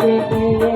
বিদেশি